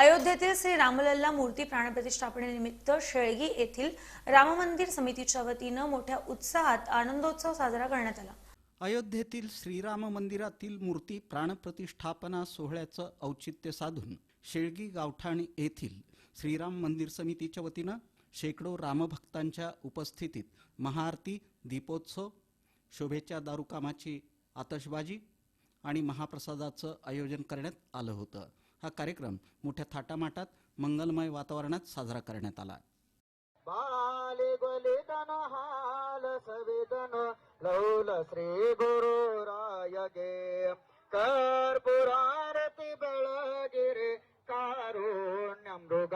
अयोध्येतील श्री रामलल्ला मूर्ती प्राणप्रतिष्ठापनेनिमित्त शेळगी येथील राम मंदिर समितीच्या वतीनं मोठ्या उत्साहात आनंदोत्सव साजरा करण्यात आला. अयोध्येतील श्रीराम मंदिरातील मूर्ती प्राणप्रतिष्ठापना सोहळ्याचं औचित्य साधून शेळगी गावठाण येथील श्रीराम मंदिर समितीच्या वतीनं शेकडो रामभक्तांच्या उपस्थितीत महाआरती दीपोत्सव शोभेच्या दारुकामाची आतषबाजी आणि महाप्रसादाचं आयोजन करण्यात आलं होतं. हा कार्यक्रम मोठ्या थाटामाटात मंगलमय वातावरणात साजरा करण्यात आला. बाले बलिदान हाल सवेदन लौल श्री गुरु रायगे. कर्पुरारती बळगिरे कारुण्य मृग